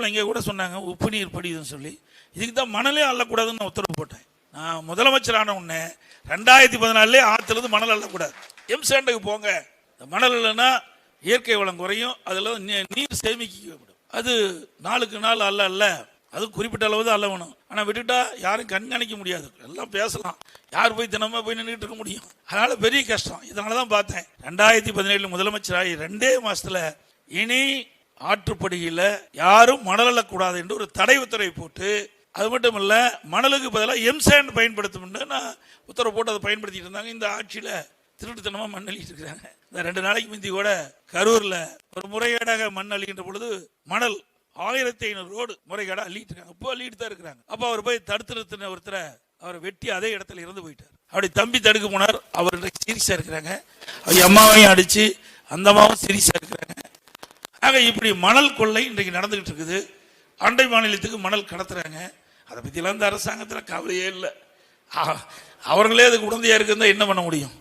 இங்கே கூட சொன்னாங்க உப்பு நீர் படிதுன்னு சொல்லி. இதுக்கு தான் மணலே அள்ளக்கூடாதுன்னு நான் உத்தரவு போட்டேன். நான் முதலமைச்சரான உடனே ரெண்டாயிரத்தி பதினாலே ஆற்றுலேருந்து மணல் அள்ளக்கூடாது. எம்சாண்டுக்கு போங்க. இந்த மணல் இல்லைன்னா இயற்கை வளம் குறையும். அதில் நீ- நீர் சேமிக்கப்படும் அது நாளுக்கு நாள் அல்ல அல்ல. அது குறிப்பிட்ட அளவு தான் அல்லவணும் ஆனால் விட்டுட்டா யாரும் கண்காணிக்க முடியாது. எல்லாம் பேசலாம். யார் போய் தினமும் போய் நின்றுட்டு இருக்க முடியும். அதனால் பெரிய கஷ்டம். இதனால தான் பார்த்தேன். ரெண்டாயிரத்தி பதினேழு முதலமைச்சராகி ரெண்டே மாதத்தில் இனி ஆற்றுப்படுகையில் யாரும் மணல் அள்ளக்கூடாது என்று ஒரு தடை உத்தரவை போட்டு அது மட்டும் இல்ல மணலுக்கு பதிலாக எம்சாண்ட் பயன்படுத்தும் நான் உத்தரவு போட்டு அதை பயன்படுத்திட்டு இருந்தாங்க. இந்த ஆட்சியில் திருட்டுத்தனமா மண் அள்ளிட்டு இருக்கிறாங்க. இந்த ரெண்டு நாளைக்கு முந்தி கூட கரூர்ல ஒரு முறைகேடாக மண் அள்ளிக்கின்ற பொழுது மணல் ஆயிரத்தி ஐநூறு ரோடு முறைகேடா அள்ளிட்டு இருக்காங்க. இப்போ அள்ளிட்டு தான் இருக்கிறாங்க. அப்போ அவர் போய் தடுத்து நிறுத்தின ஒருத்தரை அவரை வெட்டி அதே இடத்துல இருந்து போயிட்டார். அப்படி தம்பி தடுக்க போனார். அவர் இன்றைக்கு சீரியஸா இருக்கிறாங்க. அவங்க அம்மாவையும் அடிச்சு அந்த அம்மாவும் சீரியஸா இருக்கிறாங்க. ஆக இப்படி மணல் கொள்ளை இன்றைக்கு நடந்துகிட்டு இருக்குது? அண்டை மாநிலத்துக்கு மணல் கடத்துறாங்க. அதை பற்றிலாம் இந்த அரசாங்கத்தில் கவலையே இல்லை. அவர்களே அதுக்கு உடந்தையா இருக்குந்தா என்ன பண்ண முடியும்?